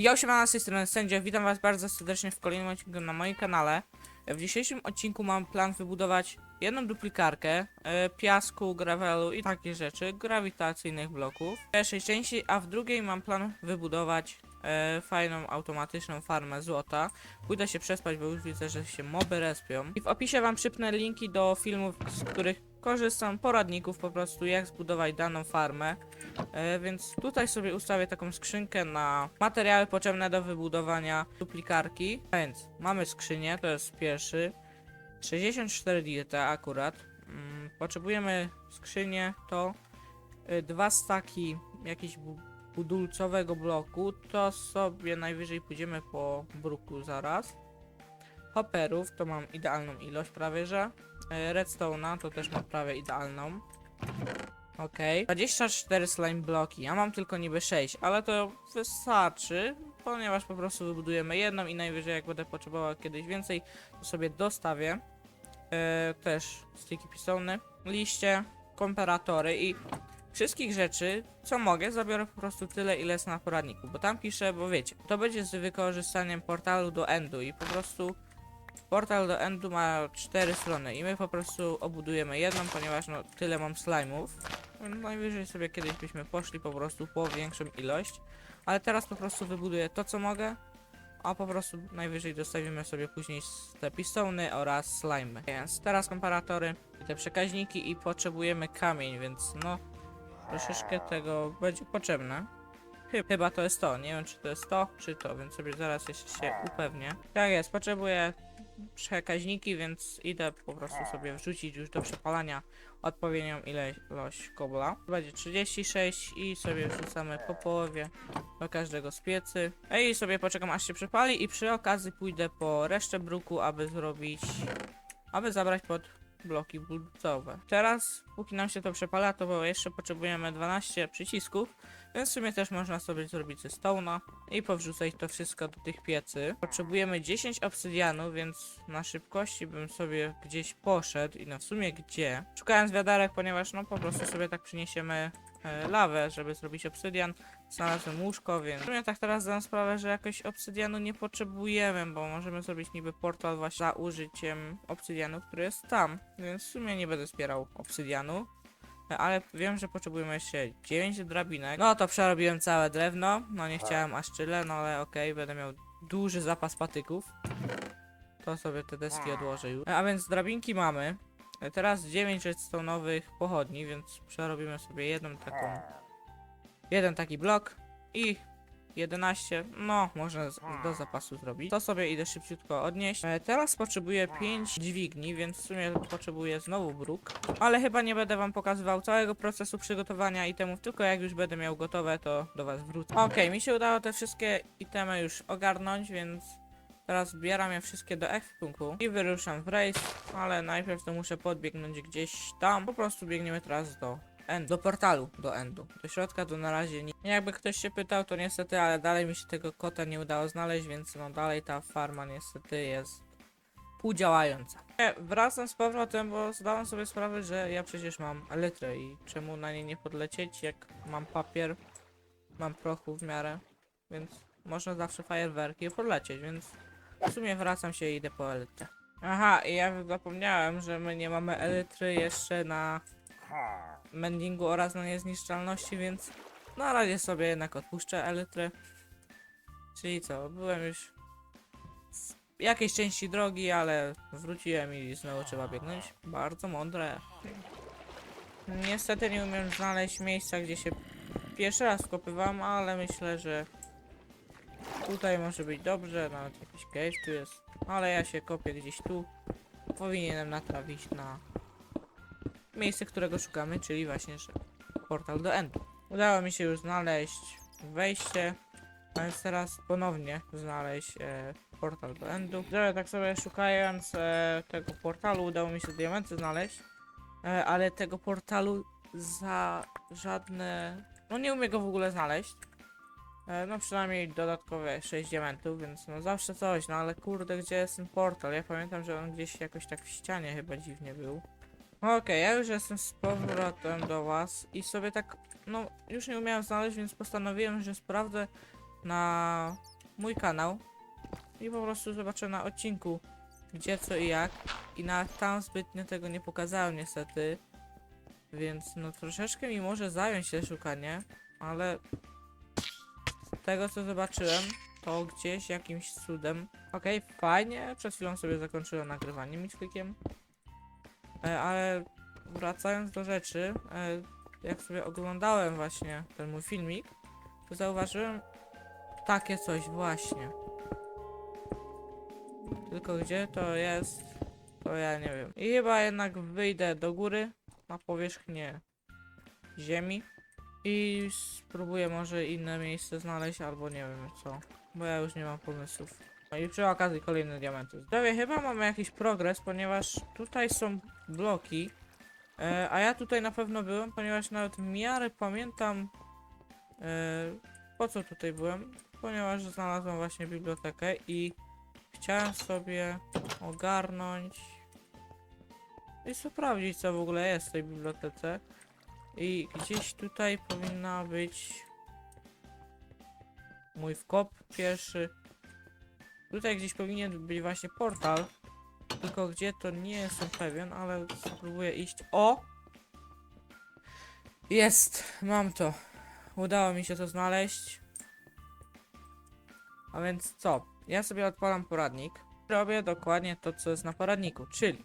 Ja się na strony Sędzia, witam was bardzo serdecznie w kolejnym odcinku na moim kanale. W dzisiejszym odcinku mam plan wybudować jedną duplikarkę e, piasku, gravelu i takie rzeczy, grawitacyjnych bloków w pierwszej części, a w drugiej mam plan wybudować e, fajną automatyczną farmę złota. Pójdę się przespać, bo już widzę, że się moby respią. I w opisie wam przypnę linki do filmów, z których korzystam, poradników po prostu, jak zbudować daną farmę. E, więc tutaj sobie ustawię taką skrzynkę na materiały potrzebne do wybudowania duplikarki. A więc mamy skrzynię, to jest pierwszy. 64 dirta akurat. Mm, potrzebujemy skrzynię, to y, dwa staki jakiegoś bu budulcowego bloku. To sobie najwyżej pójdziemy po bruku zaraz. Hopperów to mam idealną ilość prawie, że. E, Redstone'a to też mam prawie idealną. Okej. 24 slime bloki. Ja mam tylko niby 6, ale to wystarczy, ponieważ po prostu wybudujemy jedną i najwyżej jak będę potrzebował kiedyś więcej, to sobie dostawię. E, też sticky pistony, liście, komparatory i wszystkich rzeczy, co mogę, zabiorę po prostu tyle, ile jest na poradniku, bo tam piszę, bo wiecie, to będzie z wykorzystaniem portalu do endu i po prostu portal do endu ma cztery strony i my po prostu obudujemy jedną, ponieważ no tyle mam slime'ów. No, Najwyżej sobie kiedyś byśmy poszli po prostu po większą ilość, ale teraz po prostu wybuduję to co mogę, a po prostu najwyżej dostawimy sobie później te pistony oraz slime. Więc teraz komparatory i te przekaźniki i potrzebujemy kamień, więc no troszeczkę tego będzie potrzebne. Chy- Chyba to jest to, nie wiem czy to jest to, czy to, więc sobie zaraz jeszcze się upewnię. Tak jest, potrzebuję przekaźniki, więc idę po prostu sobie wrzucić już do przepalania odpowiednią ilość kobla. Będzie 36 i sobie wrzucamy po połowie do każdego z piecy. I sobie poczekam aż się przepali i przy okazji pójdę po resztę bruku, aby zrobić, aby zabrać pod bloki budcowe. Teraz, póki nam się to przepala, to jeszcze potrzebujemy 12 przycisków, więc w sumie też można sobie zrobić ze stone'a i powrzucać to wszystko do tych piecy. Potrzebujemy 10 obsydianu, więc na szybkości bym sobie gdzieś poszedł i no w sumie gdzie? Szukając wiaderek, ponieważ no po prostu sobie tak przyniesiemy e, lawę, żeby zrobić obsydian. Znalazłem łóżko, więc sumie tak teraz zdam sprawę, że jakoś obsydianu nie potrzebujemy, bo możemy zrobić niby portal właśnie za użyciem obsydianu, który jest tam, więc w sumie nie będę zbierał obsydianu. E, Ale wiem, że potrzebujemy jeszcze 9 drabinek. No to przerobiłem całe drewno. No nie chciałem aż tyle, no ale okej, będę miał duży zapas patyków. To sobie te deski odłożę już. E, A więc drabinki mamy. Teraz 9 redstone'owych pochodni, więc przerobimy sobie jedną taką. Jeden taki blok i 11. No, można z, do zapasu zrobić. To sobie idę szybciutko odnieść. E, teraz potrzebuję 5 dźwigni, więc w sumie potrzebuję znowu bruk. Ale chyba nie będę wam pokazywał całego procesu przygotowania itemów, tylko jak już będę miał gotowe, to do was wrócę. Okej, mi się udało te wszystkie itemy już ogarnąć, więc teraz zbieram je wszystkie do ekwipunku i wyruszam w rejs, ale najpierw to muszę podbiegnąć gdzieś tam. Po prostu biegniemy teraz do end, do portalu do endu. Do środka to na razie nie. Jakby ktoś się pytał, to niestety, ale dalej mi się tego kota nie udało znaleźć, więc no dalej ta farma niestety jest półdziałająca. Nie, Wracam z powrotem, bo zdałem sobie sprawę, że ja przecież mam elytrę i czemu na nie nie podlecieć, jak mam papier, mam prochu w miarę, więc można zawsze fajerwerki podlecieć, więc w sumie wracam się i idę po elytrę. Aha, i ja zapomniałem, że my nie mamy elitry jeszcze na mendingu oraz na niezniszczalności, więc na razie sobie jednak odpuszczę elytrę. Czyli co, byłem już w jakiejś części drogi, ale wróciłem i znowu trzeba biegnąć. Bardzo mądre. Niestety nie umiem znaleźć miejsca, gdzie się pierwszy raz wkopywam, ale myślę, że tutaj może być dobrze, nawet jakiś cave tu jest, ale ja się kopię gdzieś tu. Powinienem natrafić na miejsce, którego szukamy, czyli właśnie, portal do endu. Udało mi się już znaleźć wejście, a więc teraz ponownie znaleźć e, portal do endu. Że tak sobie szukając e, tego portalu udało mi się diamenty znaleźć, e, ale tego portalu za żadne... No nie umiem go w ogóle znaleźć. E, no przynajmniej dodatkowe 6 diamentów, więc no zawsze coś, no ale kurde, gdzie jest ten portal? Ja pamiętam, że on gdzieś jakoś tak w ścianie chyba dziwnie był. Okej, ja już jestem z powrotem do was i sobie tak, no już nie umiałem znaleźć, więc postanowiłem, że sprawdzę na mój kanał i po prostu zobaczę na odcinku gdzie, co i jak. I na tam zbytnio tego nie pokazałem niestety. Więc no troszeczkę mi może zająć te szukanie, ale tego co zobaczyłem, to gdzieś jakimś cudem. Okej, fajnie, przed chwilą sobie zakończyłem nagrywanie misklikiem. E, ale wracając do rzeczy, e, jak sobie oglądałem właśnie ten mój filmik, to zauważyłem takie coś właśnie. Tylko gdzie to jest, to ja nie wiem. I chyba jednak wyjdę do góry, na powierzchnię ziemi i spróbuję może inne miejsce znaleźć, albo nie wiem co, bo ja już nie mam pomysłów. No i przy okazji kolejne diamenty. Zdrowie, chyba mamy jakiś progres, ponieważ tutaj są bloki, e, a ja tutaj na pewno byłem, ponieważ nawet w miarę pamiętam e, po co tutaj byłem, ponieważ znalazłem właśnie bibliotekę i chciałem sobie ogarnąć i sprawdzić co w ogóle jest w tej bibliotece i gdzieś tutaj powinna być mój wkop pierwszy. Tutaj gdzieś powinien być właśnie portal. Tylko gdzie to nie jestem pewien, ale spróbuję iść. O! Jest, mam to. Udało mi się to znaleźć. A więc co? Ja sobie odpalam poradnik. Robię dokładnie to, co jest na poradniku, czyli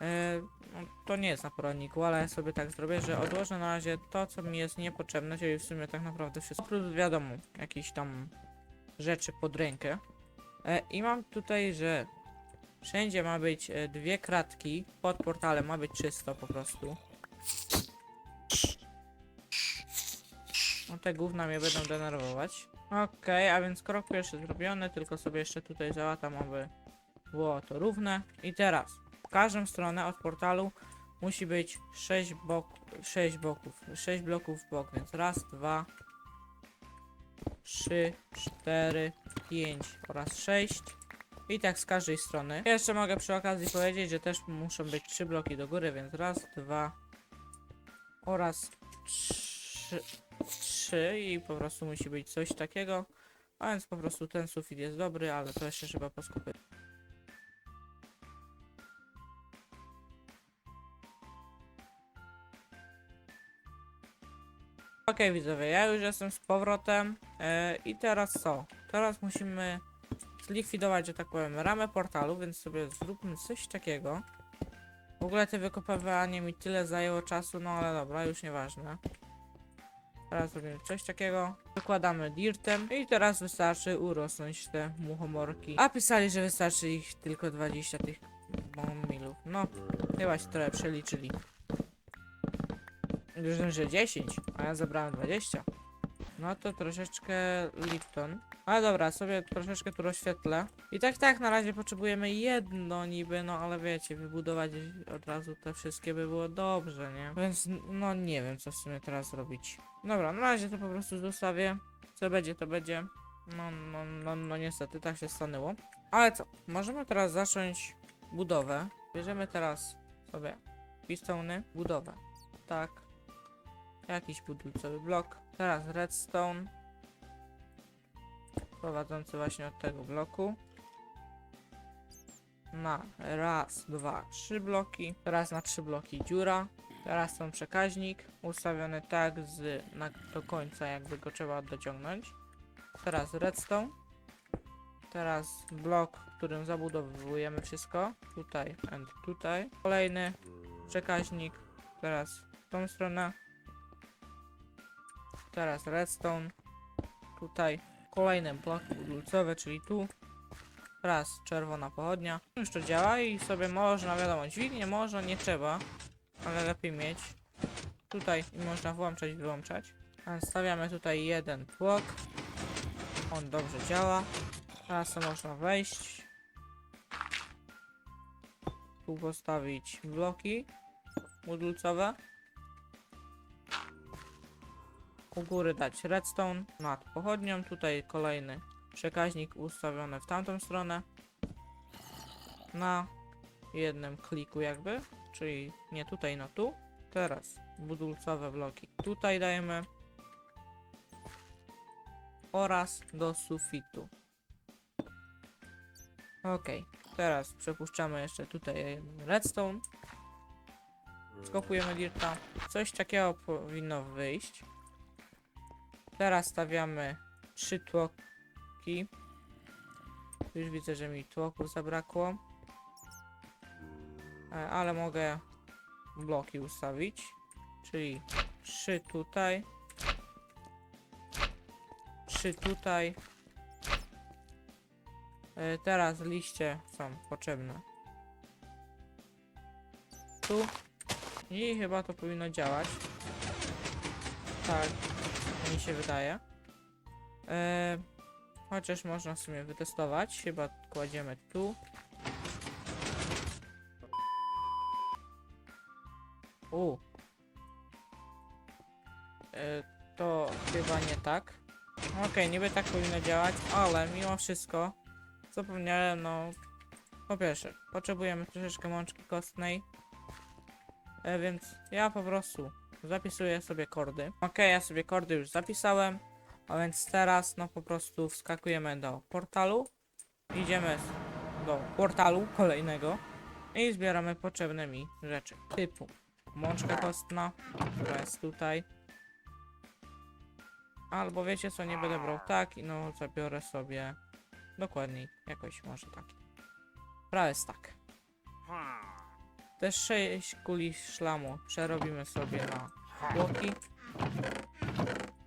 e, no, to nie jest na poradniku, ale sobie tak zrobię, że odłożę na razie to, co mi jest niepotrzebne, czyli w sumie tak naprawdę wszystko. Oprócz wiadomo, jakieś tam rzeczy pod rękę. E, I mam tutaj, że wszędzie ma być e, dwie kratki, pod portalem ma być czysto po prostu. No te gówna mnie będą denerwować. Okej, a więc krok pierwszy zrobiony, tylko sobie jeszcze tutaj załatam, aby było to równe. I teraz, w każdą stronę od portalu musi być 6 bok, 6 boków, 6 bloków w bok, więc raz, dwa, trzy, cztery, pięć oraz 6. I tak z każdej strony. Jeszcze mogę przy okazji powiedzieć, że też muszą być 3 bloki do góry, więc raz, dwa oraz trzy, trzy i po prostu musi być coś takiego. A więc po prostu ten sufit jest dobry, ale to jeszcze trzeba poskupywać. Okej widzowie, ja już jestem z powrotem e, i teraz co? Teraz musimy zlikwidować, że tak powiem, ramę portalu, więc sobie zróbmy coś takiego. W ogóle te wykopywanie mi tyle zajęło czasu, no ale dobra, już nieważne. Teraz robimy coś takiego. Wykładamy dirtem i teraz wystarczy urosnąć te muchomorki. A pisali, że wystarczy ich tylko 20 tych bombilów. No, chyba się trochę przeliczyli. Już że 10, a ja zebrałem 20. No to troszeczkę Lipton. Ale dobra, sobie troszeczkę tu rozświetlę. I tak, tak, na razie potrzebujemy jedno niby, no ale wiecie, wybudować od razu te wszystkie by było dobrze, nie? Więc no nie wiem, co w sumie teraz zrobić. Dobra, na razie to po prostu zostawię. Co będzie, to będzie. No, no, no, no niestety, tak się stanęło. Ale co, możemy teraz zacząć budowę. Bierzemy teraz sobie pistony, budowę. Tak. Jakiś budulcowy blok. Teraz redstone. Prowadzący właśnie od tego bloku. Na raz, dwa, trzy bloki. Teraz na trzy bloki dziura. Teraz ten przekaźnik ustawiony tak z na, do końca, jakby go trzeba dociągnąć. Teraz redstone. Teraz blok, którym zabudowujemy wszystko. Tutaj and tutaj. Kolejny przekaźnik. Teraz w tą stronę. Teraz redstone. Tutaj kolejne bloki budulcowe, czyli tu. Raz czerwona pochodnia. Już to działa i sobie można, wiadomo, dźwignię można, nie trzeba. Ale lepiej mieć. Tutaj można włączać, wyłączać. Stawiamy tutaj jeden blok. On dobrze działa. Teraz można wejść. Tu postawić bloki budulcowe. U góry dać redstone nad pochodnią. Tutaj kolejny przekaźnik ustawiony w tamtą stronę. Na jednym kliku jakby. Czyli nie tutaj, no tu. Teraz budulcowe bloki tutaj dajemy. oraz do sufitu. Okej, teraz przepuszczamy jeszcze tutaj redstone. Skopujemy dirta. Coś takiego powinno wyjść. Teraz stawiamy trzy tłoki. Już widzę, że mi tłoków zabrakło. E, Ale mogę bloki ustawić. Czyli trzy tutaj. Trzy tutaj. E, Teraz liście są potrzebne. Tu. I chyba to powinno działać. Tak, mi się wydaje. E, chociaż można w sumie wytestować. Chyba kładziemy tu. U. E, to chyba nie tak. Okej, niby tak powinno działać, ale mimo wszystko zapomniałem, no po pierwsze, potrzebujemy troszeczkę mączki kostnej, e, więc ja po prostu zapisuję sobie kordy. Okej, ja sobie kordy już zapisałem, a więc teraz no po prostu wskakujemy do portalu, idziemy do portalu kolejnego i zbieramy potrzebne mi rzeczy typu mączka kostna, która jest tutaj. Albo wiecie co, nie będę brał tak i no zabiorę sobie dokładniej jakoś może taki. Prawie tak. Te 6 kuli szlamu przerobimy sobie na bloki.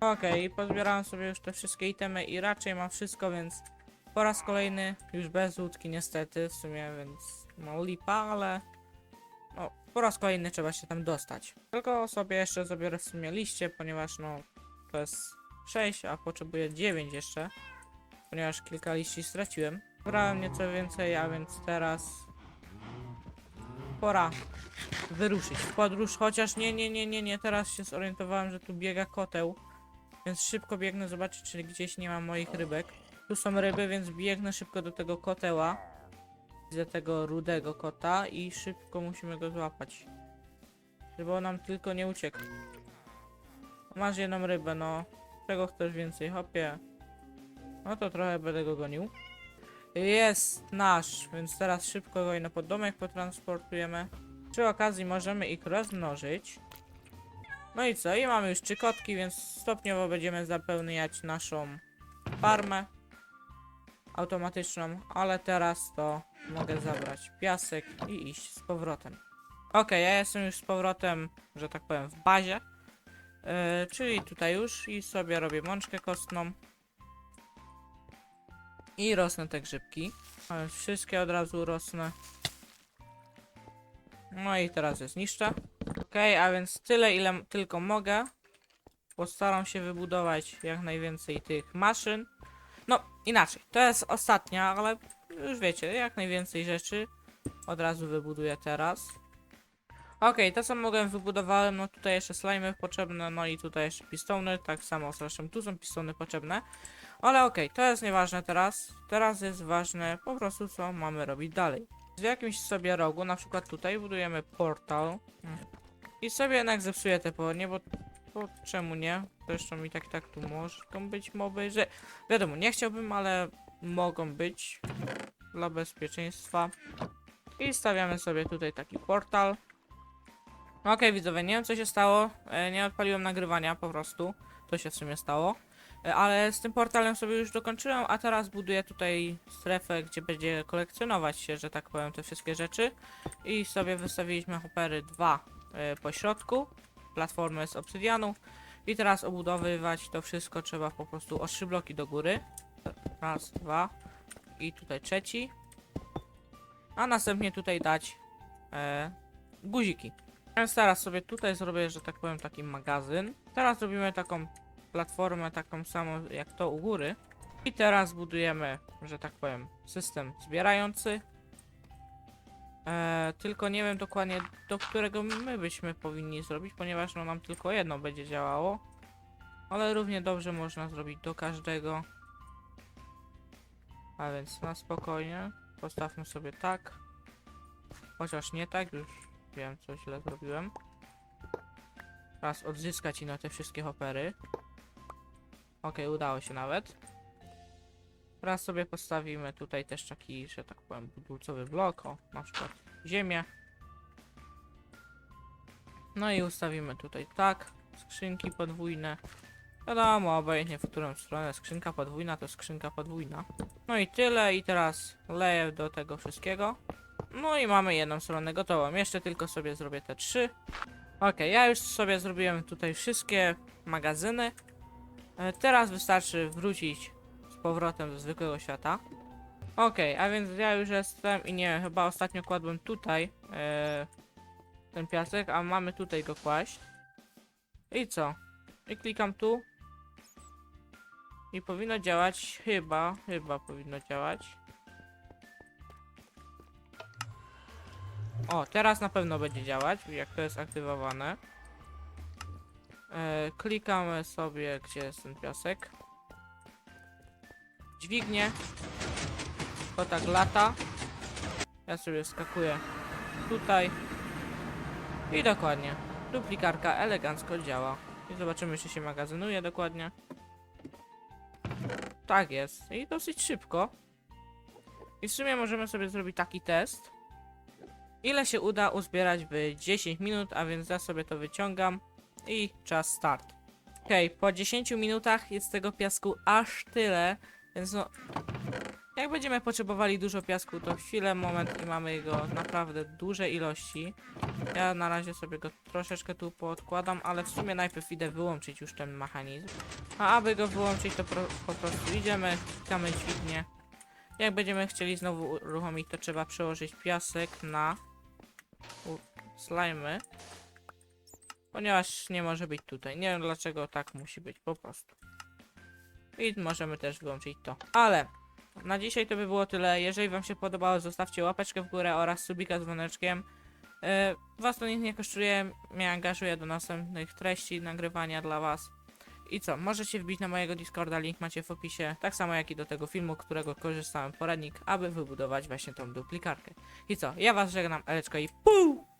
Okej, pozbierałem sobie już te wszystkie itemy i raczej mam wszystko, więc po raz kolejny już bez łódki niestety w sumie, więc no lipa, ale no po raz kolejny trzeba się tam dostać. Tylko sobie jeszcze zabiorę w sumie liście, ponieważ no to jest 6, a potrzebuję 9 jeszcze, ponieważ kilka liści straciłem. Brałem nieco więcej, a więc teraz pora wyruszyć w podróż, chociaż nie, nie, nie, nie, nie, teraz się zorientowałem, że tu biega koteł, więc szybko biegnę zobaczyć, czy gdzieś nie ma moich rybek. Tu są ryby, więc biegnę szybko do tego koteła. Widzę tego rudego kota i szybko musimy go złapać. Żeby on nam tylko nie uciekł. Masz jedną rybę, no. Czego chcesz więcej, hopie? No to trochę będę go gonił. Jest nasz, więc teraz szybko go i na poddomek potransportujemy. Przy okazji możemy ich rozmnożyć. No i co? I mamy już trzy kotki, więc stopniowo będziemy zapełniać naszą farmę automatyczną, ale teraz to mogę zabrać piasek i iść z powrotem. Okej, ja jestem już z powrotem, że tak powiem, w bazie. Yy, czyli tutaj już i sobie robię mączkę kostną. I rosną te grzybki. Ale wszystkie od razu rosnę. No i teraz je zniszczę. Okej, a więc tyle ile tylko mogę. Postaram się wybudować jak najwięcej tych maszyn. No, inaczej. To jest ostatnia, ale już wiecie, jak najwięcej rzeczy od razu wybuduję teraz. Okej, to co mogłem wybudowałem, no tutaj jeszcze slimy potrzebne, no i tutaj jeszcze pistony, tak samo zresztą tu są pistony potrzebne. Ale okej, to jest nieważne teraz. Teraz jest ważne po prostu co mamy robić dalej. W jakimś sobie rogu, na przykład tutaj budujemy portal. I sobie jednak zepsuję te pochodnie, bo, bo czemu nie? Zresztą i tak tak tu mogą być moby, że wiadomo, nie chciałbym, ale mogą być dla bezpieczeństwa. I stawiamy sobie tutaj taki portal. Okej, widzowie, nie wiem co się stało. E, nie odpaliłem nagrywania po prostu. To się w sumie stało. E, Ale z tym portalem sobie już dokończyłem, a teraz buduję tutaj strefę, gdzie będzie kolekcjonować się, że tak powiem, te wszystkie rzeczy. I sobie wystawiliśmy hopery dwa e, po środku. Platformę z obsydianu. I teraz obudowywać to wszystko trzeba po prostu o trzy bloki do góry. Raz, dwa. I tutaj trzeci. A następnie tutaj dać e, guziki. Więc teraz sobie tutaj zrobię, że tak powiem, taki magazyn. Teraz robimy taką platformę, taką samą jak to u góry. I teraz budujemy, że tak powiem, system zbierający. E, tylko nie wiem dokładnie do którego my byśmy powinni zrobić, ponieważ no nam tylko jedno będzie działało. Ale równie dobrze można zrobić do każdego. A więc na spokojnie. Postawmy sobie tak. Chociaż nie tak, już wiem co źle zrobiłem. Teraz odzyskać ino te wszystkie hopery. Okej, udało się nawet. Teraz sobie postawimy tutaj też taki, że tak powiem, budulcowy blok, o, na przykład ziemię. No i ustawimy tutaj tak, skrzynki podwójne. Wiadomo, obojętnie w którą stronę skrzynka podwójna to skrzynka podwójna. No i tyle i teraz leję do tego wszystkiego. No i mamy jedną stronę gotową. Jeszcze tylko sobie zrobię te trzy. Okej, ja już sobie zrobiłem tutaj wszystkie magazyny. E, Teraz wystarczy wrócić z powrotem do zwykłego świata. Okej, a więc ja już jestem i nie, chyba ostatnio kładłem tutaj e, ten piasek, a mamy tutaj go kłaść. I co? I klikam tu. I powinno działać, chyba, chyba powinno działać. O, teraz na pewno będzie działać, jak to jest aktywowane. E, klikamy sobie, gdzie jest ten piasek. Dźwignię. To tak lata. Ja sobie skakuję tutaj. I dokładnie. Duplikarka elegancko działa. I zobaczymy, czy się magazynuje dokładnie. Tak jest. I dosyć szybko. I w sumie możemy sobie zrobić taki test. Ile się uda uzbierać w 10 minut, a więc ja sobie to wyciągam. I czas start. Okej, po 10 minutach jest tego piasku aż tyle, więc no... Jak będziemy potrzebowali dużo piasku, to chwilę, moment i mamy go naprawdę duże ilości. Ja na razie sobie go troszeczkę tu poodkładam, ale w sumie najpierw idę wyłączyć już ten mechanizm. A aby go wyłączyć, to po prostu idziemy, klikamy dźwignię. Jak będziemy chcieli znowu uruchomić, to trzeba przełożyć piasek na slimy. Ponieważ nie może być tutaj. Nie wiem dlaczego tak musi być, po prostu. I możemy też wyłączyć to. Ale na dzisiaj to by było tyle. Jeżeli wam się podobało, zostawcie łapeczkę w górę oraz subika z dzwoneczkiem. Yy, was to nic nie kosztuje, mnie angażuje do następnych treści nagrywania dla was. I co, możecie wbić na mojego Discorda, link macie w opisie, tak samo jak i do tego filmu, którego korzystałem poradnik, aby wybudować właśnie tą duplikarkę. I co, ja was żegnam, Eleczko i pół!